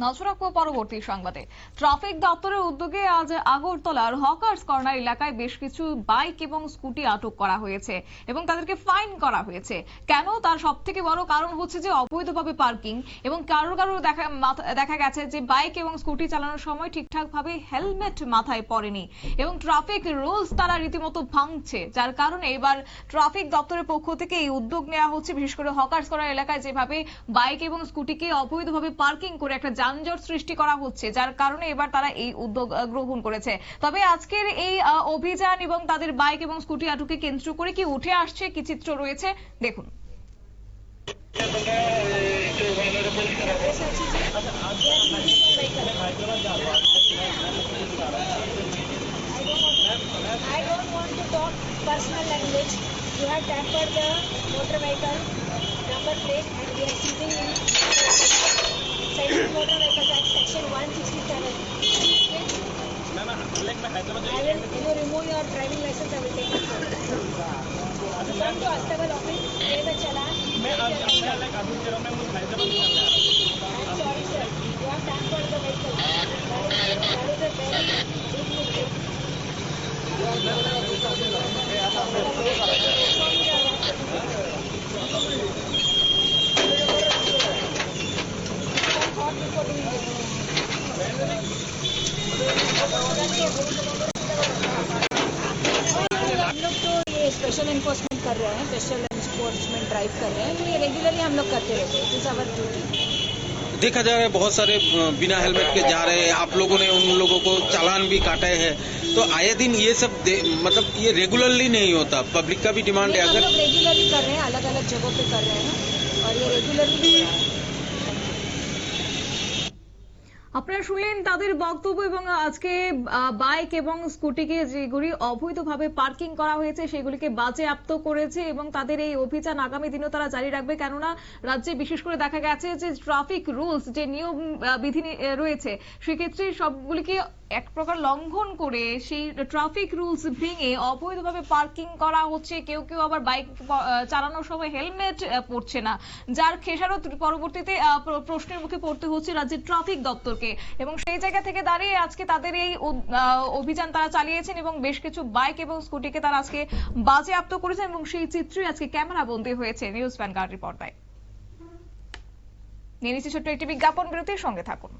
নজর রাখব পরবর্তী সংবাদে। ট্রাফিক দপ্তরের উদ্যোগে আজ আগরতলার হকার্স কর্নার এলাকায় বেশ কিছু বাইক এবং স্কুটি আটক করা হয়েছে এবং তাদেরকে ফাইন করা হয়েছে। কেন? তার সব থেকে বড় কারণ হচ্ছে যে অবৈধভাবে পার্কিং এবং কারোর কারোর দেখা দেখা গেছে যে বাইক এবং স্কুটি চালানোর সময় ঠিকঠাক ভাবে হেলমেট মাথায় পড়েনি এবং ট্রাফিক রুলস তারা রীতিমতো ভাঙছে, যার কারণে এবার ট্রাফিক দপ্তরের পক্ষ থেকে এই উদ্যোগ নেওয়া হচ্ছে। বিশেষ করে হকার্স করার এলাকায় যেভাবে বাইক এবং স্কুটিকে অবৈধভাবে পার্কিং করে একটা যানজট সৃষ্টি করা হচ্ছে যার কারণে এবার তারা এই উদ্যোগ গ্রহণ করেছে তবে আজকের এই অভিযান এবং তাদের বাইক এবং স্কুটি আটকে কেন্দ্র করে কি উঠে আসছে কি চিত্র রয়েছে দেখুন. You have tampered the motor vehicle I will, you know, remove your driving license. I will take it. Come to Astabal office. Pay the challan. मैं आज मैं लाइक अभी कह रहा हूँ मैं मुझे हैदराबाद में जाना है। I'm sorry sir. You have tampered the vehicle. That is a very big mistake. हम लोग तो ये स्पेशल इन्फोर्समेंट कर रहे हैं स्पेशल इन्फोर्समेंट ड्राइव कर रहे हैं। तो ये रेगुलरली हम लोग करते रहते हैं इज़ आवर ड्यूटी देखा जा रहा है बहुत सारे बिना हेलमेट के जा रहे हैं। आप लोगों ने उन लोगों को चालान भी काटे हैं। तो आए दिन ये सब मतलब ये रेगुलरली नहीं होता। पब्लिक का भी डिमांड है। अगर रेगुलरली कर रहे हैं अलग अलग जगहों पे कर रहे हैं। और ये रेगुलरली আপনারা শুনলেন তাদের বক্তব্য এবং আজকে বাইক এবং স্কুটিকে যেগুলি অবৈধভাবে পার্কিং করা হয়েছে সেগুলিকে বাজেয়াপ্ত করেছে এবং তাদের এই অভিযান আগামী দিনেও তারা জারি রাখবে। কেননা, রাজ্যে বিশেষ করে দেখা গেছে যে ট্রাফিক রুলস যে নিয়ম বিধি রয়েছে, সেক্ষেত্রে সবগুলিকে এক প্রকার লঙ্ঘন করে সেই ট্রাফিক রুলস ভেঙে অবৈধভাবে পার্কিং করা হচ্ছে। কেউ কেউ আবার বাইক চালানোর সময় হেলমেট পরছে না। যার খেসারত পরবর্তীতে প্রশ্নের মুখে পড়তে হচ্ছে রাজ্যের ট্রাফিক দপ্তরকে। এবং সেই জায়গা থেকে দাঁড়িয়ে আজকে তাদের এই অভিযান তারা চালিয়েছেন এবং বেশ কিছু বাইক এবং স্কুটিকে তারা আজকে বাজেয়াপ্ত করেছেন এবং সেই চিত্রই আজকে ক্যামেরা বন্দী হয়েছে নিউজ ভ্যানগার্ডের পর্দায় নিয়ে নিচ্ছি ছোট্ট একটি বিজ্ঞাপন বিরতির সঙ্গে থাকুন।